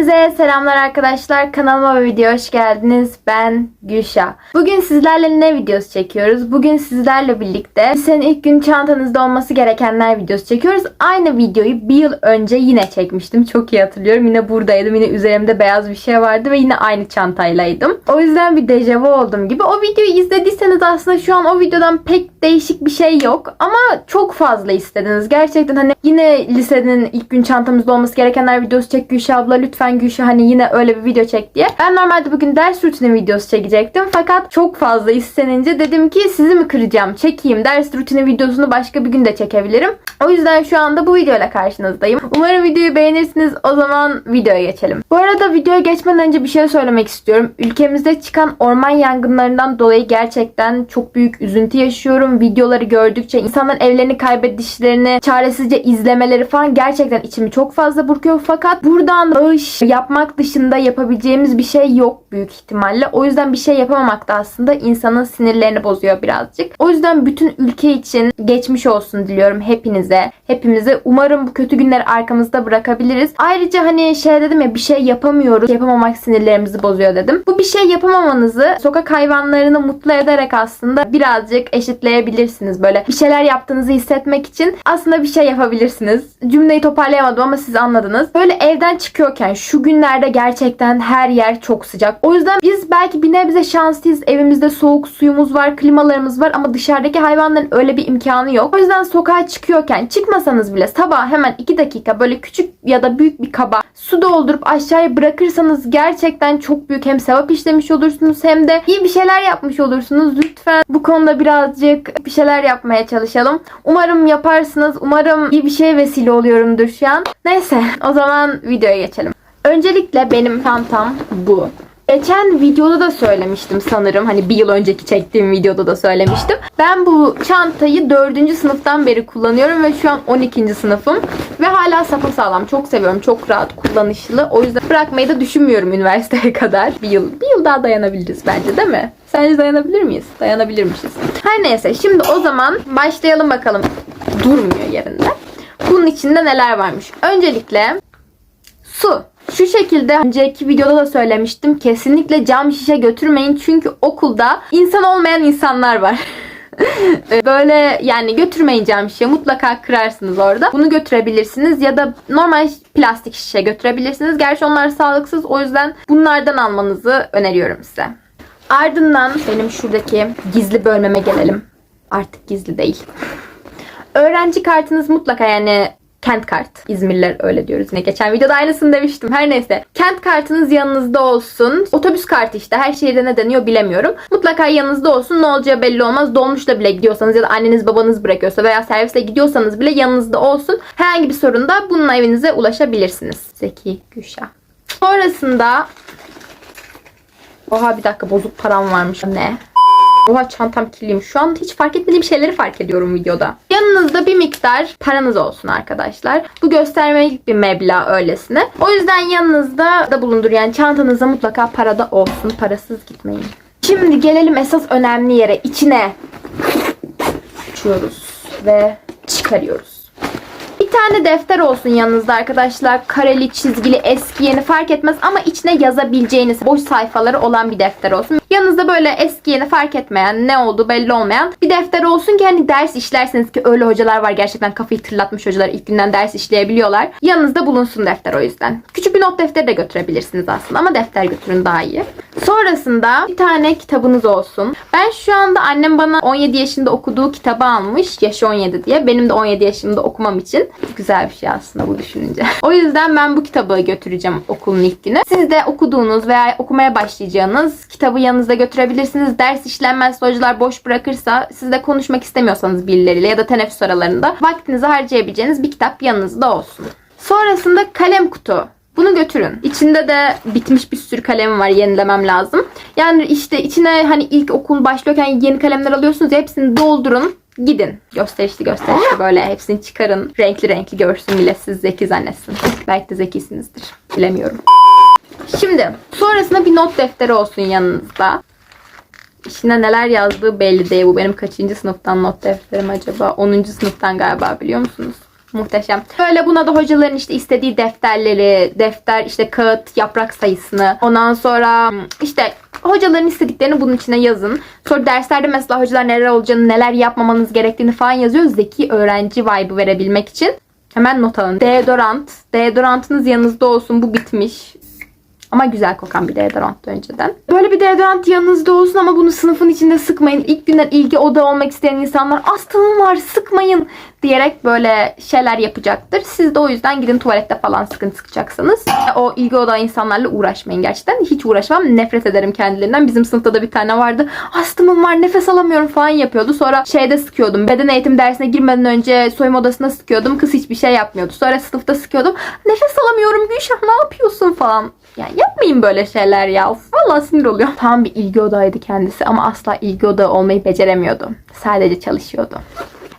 Hepinize selamlar arkadaşlar. Kanalıma ve videoya hoş geldiniz. Ben Gülşah. Bugün sizlerle ne videosu çekiyoruz? Bugün sizlerle birlikte senin ilk gün çantanızda olması gerekenler videosu çekiyoruz. Aynı videoyu bir yıl önce yine çekmiştim. Çok iyi hatırlıyorum. Yine buradaydım. Yine üzerimde beyaz bir şey vardı ve yine aynı çantaylaydım. O yüzden bir dejavu oldum gibi. O videoyu izlediyseniz aslında şu an o videodan pek değişik bir şey yok. Ama çok fazla istediniz. Gerçekten hani yine lisenin ilk gün çantamızda olması gerekenler videosu çek Gülşah abla lütfen Gülşah hani yine öyle bir video çek diye. Ben normalde bugün ders rutini videosu çekecektim. Fakat çok fazla istenince dedim ki sizi mi kıracağım? Çekeyim. Ders rutini videosunu başka bir gün de çekebilirim. O yüzden şu anda bu videoyla karşınızdayım. Umarım videoyu beğenirsiniz. O zaman videoya geçelim. Bu arada videoya geçmeden önce bir şey söylemek istiyorum. Ülkemizde çıkan orman yangınlarından dolayı gerçekten çok büyük üzüntü yaşıyorum. Videoları gördükçe insanların evlerini kaybedişlerini, çaresizce izlemeleri falan gerçekten içimi çok fazla burkuyor. Fakat buradan bağış yapmak dışında yapabileceğimiz bir şey yok büyük ihtimalle. O yüzden bir şey yapamamak da aslında insanın sinirlerini bozuyor birazcık. O yüzden bütün ülke için geçmiş olsun diliyorum hepinize. Hepimize. Umarım bu kötü günleri arkamızda bırakabiliriz. Ayrıca hani şey dedim ya bir şey yapamıyoruz. Yapamamak sinirlerimizi bozuyor dedim. Bu bir şey yapamamanızı sokak hayvanlarını mutlu ederek aslında birazcık eşitleyebilirsiniz. Böyle bir şeyler yaptığınızı hissetmek için aslında bir şey yapabilirsiniz. Cümleyi toparlayamadım ama siz anladınız. Böyle evden çıkıyorken şu günlerde gerçekten her yer çok sıcak. O yüzden biz belki bir nebze şanslıyız. Evimizde soğuk suyumuz var, klimalarımız var ama dışarıdaki hayvanların öyle bir imkanı yok. O yüzden sokağa çıkıyorken çıkmasanız bile sabah hemen 2 dakika böyle küçük ya da büyük bir kaba su doldurup aşağıya bırakırsanız gerçekten çok büyük hem sevap işlemiş olursunuz hem de iyi bir şeyler yapmış olursunuz. Lütfen bu konuda birazcık bir şeyler yapmaya çalışalım. Umarım yaparsınız. Umarım iyi bir şeye vesile oluyorumdur şu an. Neyse o zaman videoya geçelim. Öncelikle benim çantam bu. Geçen videoda da söylemiştim sanırım. Hani bir yıl önceki çektiğim videoda da söylemiştim. Ben bu çantayı 4. sınıftan beri kullanıyorum ve şu an 12. sınıfım. Ve hala sapasağlam. Çok seviyorum. Çok rahat, kullanışlı. O yüzden bırakmayı da düşünmüyorum üniversiteye kadar. Bir yıl, bir yıl daha dayanabiliriz bence değil mi? Sence dayanabilir miyiz? Dayanabilirmişiz. Her neyse şimdi o zaman başlayalım bakalım. Durmuyor yerinde. Bunun içinde neler varmış? Öncelikle su. Şu şekilde önceki videoda da söylemiştim. Kesinlikle cam şişe götürmeyin. Çünkü okulda insan olmayan insanlar var. Böyle yani götürmeyin cam şişe. Mutlaka kırarsınız orada. Bunu götürebilirsiniz ya da normal plastik şişe götürebilirsiniz. Gerçi onlar sağlıksız. O yüzden bunlardan almanızı öneriyorum size. Ardından benim şuradaki gizli bölmeme gelelim. Artık gizli değil. Öğrenci kartınız mutlaka yani kent kart. İzmirliler öyle diyoruz. Yine geçen videoda aynısını demiştim. Her neyse. Kent kartınız yanınızda olsun. Otobüs kartı işte. Her şehirde ne deniyor bilemiyorum. Mutlaka yanınızda olsun. Ne olacağı belli olmaz. Dolmuşla bile gidiyorsanız ya da anneniz babanız bırakıyorsa veya servisle gidiyorsanız bile yanınızda olsun. Herhangi bir sorunda bununla evinize ulaşabilirsiniz. Zeki Gülşah. Sonrasında Oha bir dakika bozuk param varmış. Ne? Oha çantam kirliymiş. Şu an hiç fark etmediğim şeyleri fark ediyorum videoda. Yanınızda bir miktar paranız olsun arkadaşlar. Bu göstermelik bir meblağ öylesine. O yüzden yanınızda da bulundur. Yani çantanızda mutlaka parada olsun. Parasız gitmeyin. Şimdi gelelim esas önemli yere. İçine açıyoruz ve çıkarıyoruz. Bir tane defter olsun yanınızda arkadaşlar. Kareli, çizgili, eski, yeni fark etmez ama içine yazabileceğiniz boş sayfaları olan bir defter olsun. Yanınızda böyle eski, yeni fark etmeyen, ne olduğu belli olmayan bir defter olsun ki hani ders işlerseniz ki öyle hocalar var gerçekten kafayı tırlatmış hocalar ilk günden ders işleyebiliyorlar. Yanınızda bulunsun defter o yüzden. Küçük bir not defteri de götürebilirsiniz aslında ama defter götürün daha iyi. Sonrasında bir tane kitabınız olsun. Ben şu anda annem bana 17 yaşında okuduğu kitabı almış. Yaşı 17 diye. Benim de 17 yaşımda okumam için. Güzel bir şey aslında bu düşününce. O yüzden ben bu kitabı götüreceğim okulun ilk günü. Siz de okuduğunuz veya okumaya başlayacağınız kitabı yanınızda götürebilirsiniz. Ders işlenmez hocalar boş bırakırsa siz de konuşmak istemiyorsanız birileriyle ya da teneffüs aralarında vaktinizi harcayabileceğiniz bir kitap yanınızda olsun. Sonrasında kalem kutu. Bunu götürün. İçinde de bitmiş bir sürü kalem var. Yenilemem lazım. Yani işte içine hani ilk okul başlıyorken yeni kalemler alıyorsunuz ya hepsini doldurun. Gidin. Gösterişli gösterişli böyle hepsini çıkarın. Renkli renkli görsün millet siz zeki zannetsin. Belki de zekisinizdir. Bilemiyorum. Şimdi sonrasında bir not defteri olsun yanınızda. İçine neler yazdığı belli değil. Bu benim kaçıncı sınıftan not defterim acaba? 10. sınıftan galiba biliyor musunuz? Muhteşem. Böyle buna da hocaların işte istediği defterleri, defter işte kağıt, yaprak sayısını, ondan sonra işte hocaların istediklerini bunun içine yazın. Sonra derslerde mesela hocalar neler olacağını, neler yapmamanız gerektiğini falan yazıyor. Zeki öğrenci vibe'ı verebilmek için. Hemen not alın. Deodorant. Deodorantınız yanınızda olsun. Bu bitmiş. Ama güzel kokan bir deodorant önceden. Böyle bir deodorant yanınızda olsun ama bunu sınıfın içinde sıkmayın. İlk günden ilgi oda olmak isteyen insanlar astımım var sıkmayın diyerek böyle şeyler yapacaktır. Siz de o yüzden gidin tuvalette falan sıkıntı sıkacaksınız. O ilgi oda insanlarla uğraşmayın gerçekten. Hiç uğraşmam. Nefret ederim kendilerinden. Bizim sınıfta da bir tane vardı. Astımım var nefes alamıyorum falan yapıyordu. Sonra şeyde sıkıyordum. Beden eğitim dersine girmeden önce soyunma odasında sıkıyordum. Kız hiçbir şey yapmıyordu. Sonra sınıfta sıkıyordum. Nefes alamıyorum Gülşah ne yapıyorsun falan. Ya yapmayın böyle şeyler ya. Of, vallahi sinir oluyor. Tam bir ilgi odaydı kendisi ama asla ilgi odağı olmayı beceremiyordu. Sadece çalışıyordu.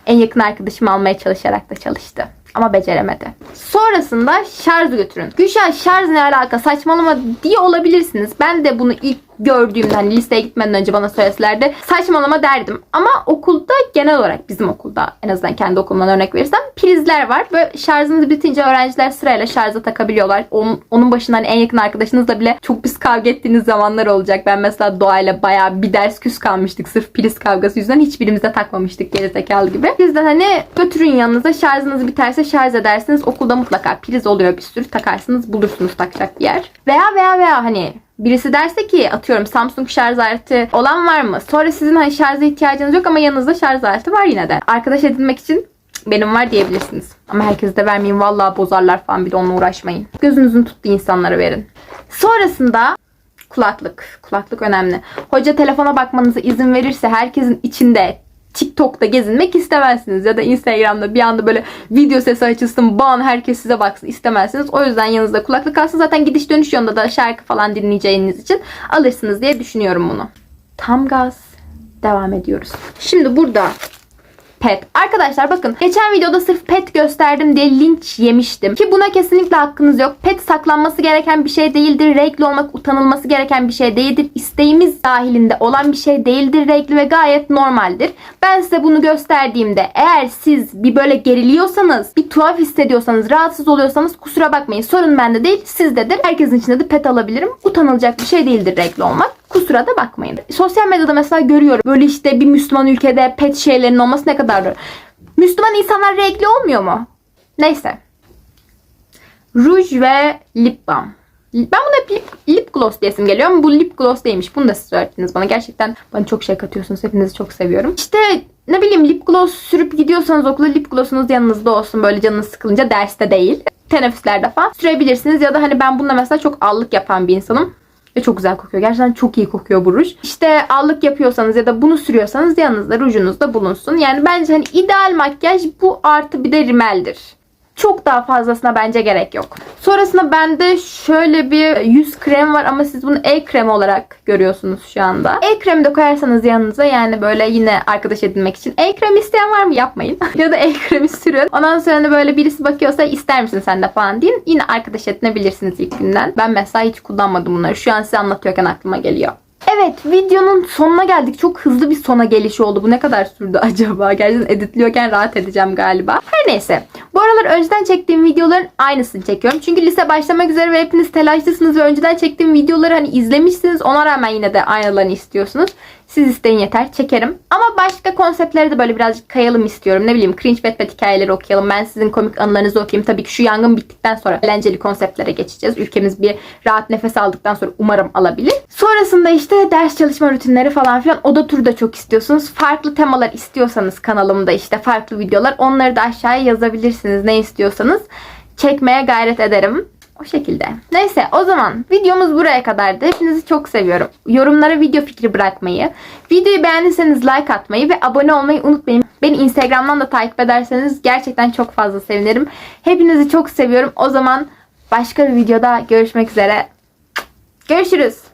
En yakın arkadaşımı almaya çalışarak da çalıştı. Ama beceremedi. Sonrasında şarj götürün. Gülşah şarj ne alaka saçmalama diye olabilirsiniz. Ben de bunu ilk gördüğümde hani liseye gitmeden önce bana söyleselerdi saçmalama derdim. Ama okulda genel olarak bizim okulda en azından kendi okulumdan örnek verirsem prizler var. Böyle şarjınız bitince öğrenciler sırayla şarja takabiliyorlar. Onun, onun başında hani en yakın arkadaşınızla bile çok pis kavga ettiğiniz zamanlar olacak. Ben mesela doğayla bayağı bir ders küs kalmıştık sırf priz kavgası yüzünden. Hiçbirimize takmamıştık gerizekalı gibi. Bizden hani götürün yanınıza şarjınız biterse şarj edersiniz. Okulda mutlaka priz oluyor bir sürü takarsınız bulursunuz takacak bir yer. Veya veya veya hani Birisi derse ki atıyorum Samsung şarj aleti olan var mı? Sonra sizin hani şarja ihtiyacınız yok ama yanınızda şarj aleti var yine de. Arkadaş edinmek için benim var diyebilirsiniz. Ama herkese de vermeyin. Vallahi bozarlar falan bir de onunla uğraşmayın. Gözünüzün tuttuğu insanlara verin. Sonrasında kulaklık. Kulaklık önemli. Hoca telefona bakmanıza izin verirse herkesin içinde TikTok'ta gezinmek istemezsiniz ya da Instagram'da bir anda böyle video sesi açılsın, ban herkes size baksın istemezsiniz. O yüzden yanınızda kulaklık kalsın. Zaten gidiş dönüş yolunda da şarkı falan dinleyeceğiniz için alırsınız diye düşünüyorum bunu. Tam gaz. Devam ediyoruz. Şimdi burada pet. Arkadaşlar bakın geçen videoda sırf pet gösterdim diye linç yemiştim. Ki buna kesinlikle hakkınız yok. Pet saklanması gereken bir şey değildir. Renkli olmak utanılması gereken bir şey değildir. İsteğimiz dahilinde olan bir şey değildir renkli ve gayet normaldir. Ben size bunu gösterdiğimde eğer siz bir böyle geriliyorsanız, bir tuhaf hissediyorsanız, rahatsız oluyorsanız kusura bakmayın. Sorun bende değil sizdedir. Herkesin içinde de pet alabilirim. Utanılacak bir şey değildir renkli olmak. Kusura da bakmayın. Sosyal medyada mesela görüyorum. Böyle işte bir Müslüman ülkede pet şeylerin olması ne kadar Müslüman insanlar renkli olmuyor mu? Neyse. Ruj ve lip balm. Ben buna hep lip, lip gloss diyesim geliyor ama bu lip gloss değilmiş. Bunu da siz öğrettiniz bana. Gerçekten bana çok şey katıyorsunuz. Hepinizi çok seviyorum. İşte ne bileyim lip gloss sürüp gidiyorsanız okula lip glossunuz yanınızda olsun. Böyle canınız sıkılınca derste değil. Teneffüslerde falan sürebilirsiniz. Ya da hani ben bununla mesela çok allık yapan bir insanım. Ve çok güzel kokuyor. Gerçekten çok iyi kokuyor bu ruj. İşte allık yapıyorsanız ya da bunu sürüyorsanız yanınızda rujunuz bulunsun. Yani bence hani ideal makyaj bu artı bir de rimeldir. Çok daha fazlasına bence gerek yok. Sonrasında bende şöyle bir yüz krem var ama siz bunu el kremi olarak görüyorsunuz şu anda. El kremi de koyarsanız yanınıza yani böyle yine arkadaş edinmek için. El kremi isteyen var mı? Yapmayın. ya da el kremi sürün. Ondan sonra da böyle birisi bakıyorsa ister misin sen de falan deyin. Yine arkadaş edinebilirsiniz ilk günden. Ben mesela hiç kullanmadım bunları. Şu an size anlatıyorken aklıma geliyor. Evet videonun sonuna geldik. Çok hızlı bir sona gelişi oldu. Bu ne kadar sürdü acaba? Gerçekten editliyorken rahat edeceğim galiba. Her neyse. Bu aralar önceden çektiğim videoların aynısını çekiyorum. Çünkü lise başlamak üzere ve hepiniz telaşlısınız ve önceden çektiğim videoları hani izlemişsiniz. Ona rağmen yine de aynılarını istiyorsunuz. Siz isteyin yeter. Çekerim. Ama başka konseptlere de böyle birazcık kayalım istiyorum. Ne bileyim cringe bet hikayeleri okuyalım. Ben sizin komik anılarınızı okuyayım. Tabii ki şu yangın bittikten sonra eğlenceli konseptlere geçeceğiz. Ülkemiz bir rahat nefes aldıktan sonra umarım alabilir. Sonrasında işte ders çalışma rutinleri falan filan. Oda turu da çok istiyorsunuz. Farklı temalar istiyorsanız kanalımda işte farklı videolar. Onları da aşağıya yazabilirsiniz. Ne istiyorsanız. Çekmeye gayret ederim. O şekilde. Neyse o zaman videomuz buraya kadardı. Hepinizi çok seviyorum. Yorumlara video fikri bırakmayı, videoyu beğendiyseniz like atmayı ve abone olmayı unutmayın. Beni Instagram'dan da takip ederseniz gerçekten çok fazla sevinirim. Hepinizi çok seviyorum. O zaman başka bir videoda görüşmek üzere. Görüşürüz.